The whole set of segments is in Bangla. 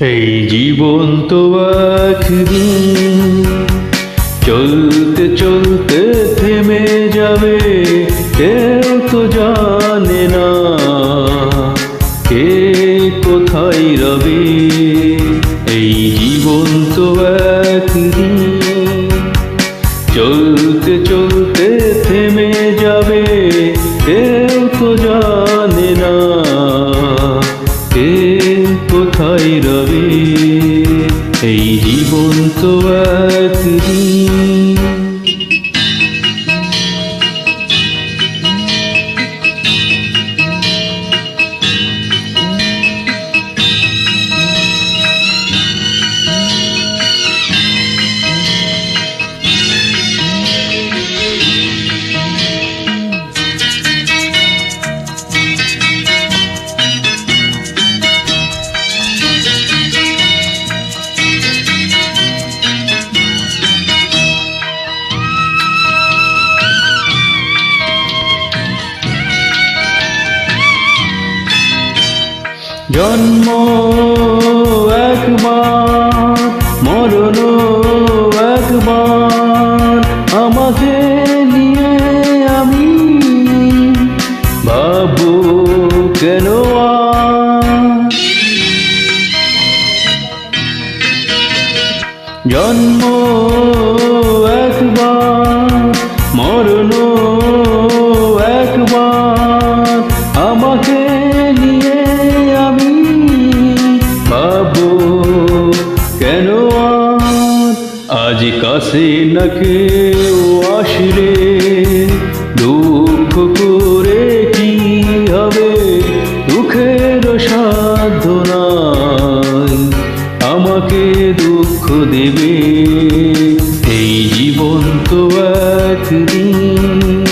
এই জীবন তো চলতে চলতে থেমে যাবে, কেউ তো জানে না কে কোথায় রবে। এই জীবন তো একদিন চলতে চলতে থেমে একদিন জন্ম একবার মরণ একবার আমাকে নিয়ে আমি ভাবো কেন জন্ম আজ কাছে না কেউ আসলে? দুঃখ করে কি হবে? দুঃখের সাধ্য আমাকে দুঃখ দেবে। এই জীবন তো একদিন।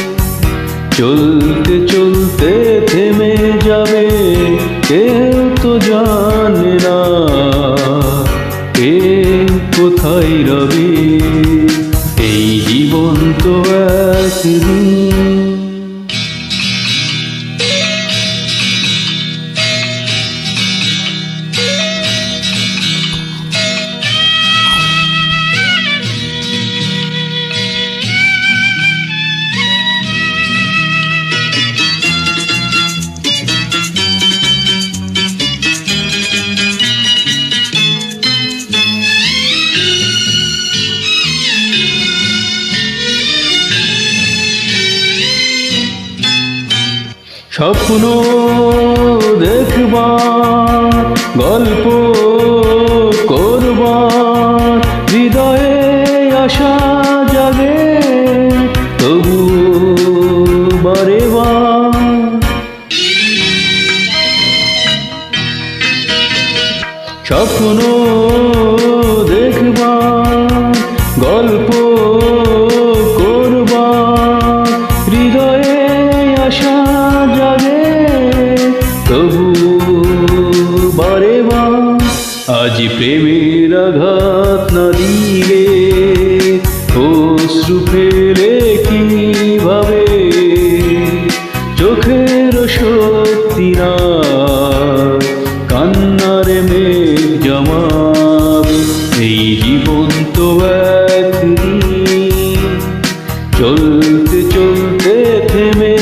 চলতে চলতে থেমে যাবে। কেউ তো জানে কোথায় রবে? এই জীবন তো একদিন স্বপ্ন দেখবার গল্প করবার হৃদয়ে আশা জাগে তবু বার স্বপ্ন বার আজ প্রেমের আঘাত না দিলে অশ্রু ফেলে কীভাবে? চোখের শক্তি না, কান্নার মেঘ জমাবে এই জীবন তো চলতে চলতে থেমে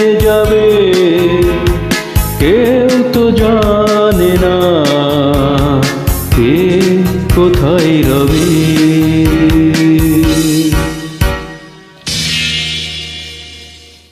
কোথায় রবে?